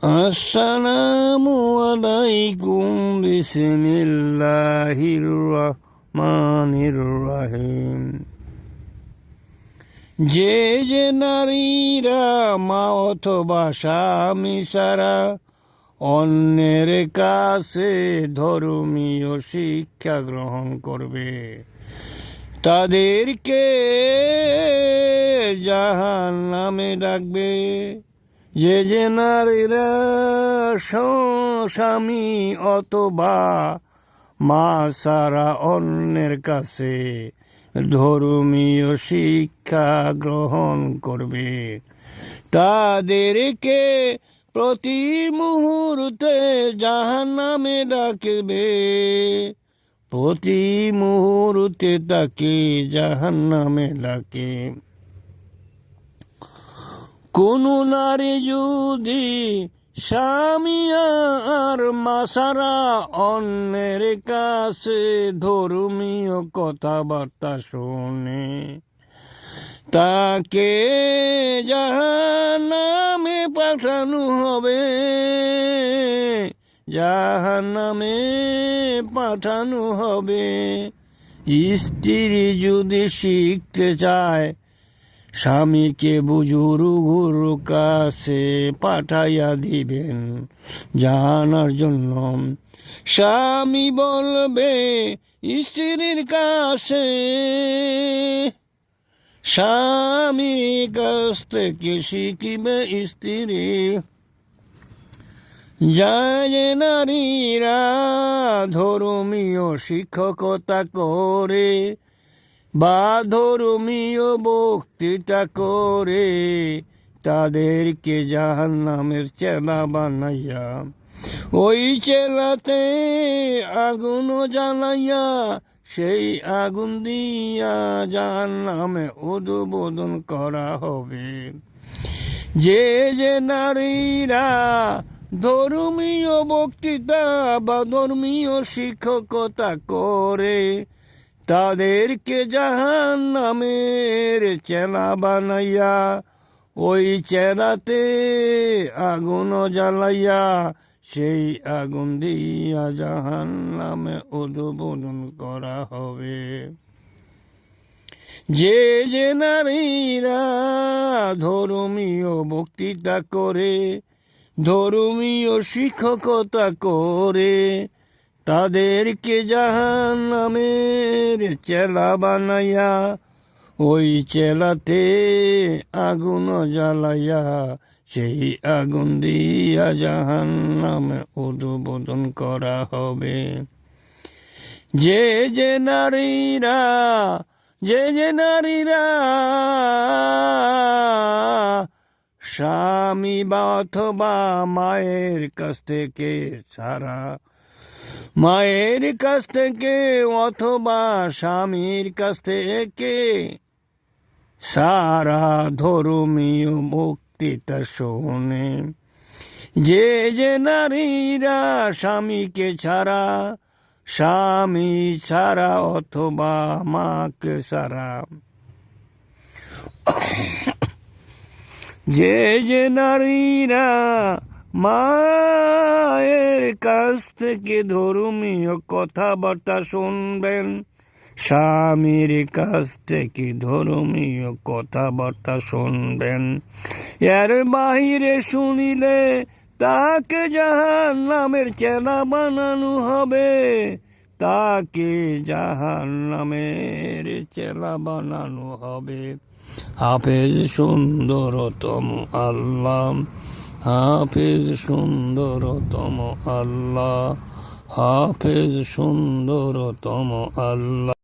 আসসালামু আলাইকুম, বিসমিল্লাহির রহমানির রহিম। যে যে নারীরা মা অথবা স্বামী সারা অন্যের কাছে ধর্মীয় শিক্ষা গ্রহণ করবে, তাদেরকে জাহান নামে ডাকবে। যে যে নারীরা স্বামী অথবা মা সারা অন্যের কাছে ধর্মীয় শিক্ষা গ্রহণ করবে তাদেরকে প্রতি মুহূর্তে জাহান নামে ডাকবে প্রতি মুহূর্তে তাকে জাহান নামে ডাকে কোন নারী যদি স্বামী আর মাসারা অন্যের কাছে ধর্মীয় কথাবার্তা শোনে, তাকে জাহান্নামে পাঠানো হবে। জাহান্নামে পাঠানো হবে। স্ত্রী যদি শিখতে চায় স্বামীকে বুজুর্গুর কাছে পাঠাইয়া দিবেন জানার জন্য। স্বামী বলবে, স্ত্রীর কাছে, স্বামী কাছ থেকে শিখিবে স্ত্রী। যায় নারীরা ধর্মীয় শিক্ষকতা করে বা ধর্মীয় বক্তৃতা করে তাদেরকে জাহান নামের চেলা বানাইয়া, ওই চেলাতে আগুন জ্বালাইয়া, সেই আগুন দিয়া জাহান নামে উদ্বোধন করা হবে। যে যে নারীরা ধর্মীয় বক্তৃতা বা ধর্মীয় শিক্ষকতা করে তাদেরকে জাহান নামের চেলা বানাইয়া, ওই চেলাতে আগুন জ্বালাইয়া, সেই আগুন দিয়া জাহান নামে উদ্বোধন করা হবে। যে যে নারীরা ধর্মীয় বক্তৃতা করে, ধর্মীয় শিক্ষকতা করে, তাদেরকে জাহান নামের চেলা বানাইয়া, ওই চেলাতে আগুন জ্বালাইয়া, সেই আগুন দিয়া জাহান নামে উদ্বোধন করা হবে। যে যে নারীরা, যে যে নারীরা স্বামী বা অথবা মায়ের কাছ থেকে ছাড়া মায়ের কাছ থেকে অথবা স্বামীর কাছ থেকে সারা ধর্মীয় বক্তৃতা শোনে। যে যে নারীরা স্বামীকে ছাড়া, স্বামী ছাড়া অথবা মাকে ছাড়া। যে যে নারীরা মায়ের কাছ থেকে ধর্মীয় কথাবার্তা শুনবেন। স্বামীর কাছ থেকে ধর্মীয় কথাবার্তা শুনবেন। এর বাহিরে শুনিলে তাকে জাহান নামের চেনা বানানো হবে। তাকে জাহান নামের চেলা বানানো হবে। হাফেজ সুন্দরতম আল্লাহ হাফেজ সুন্দরতম আল্লাহ হাফেজ সুন্দরতম আল্লাহ।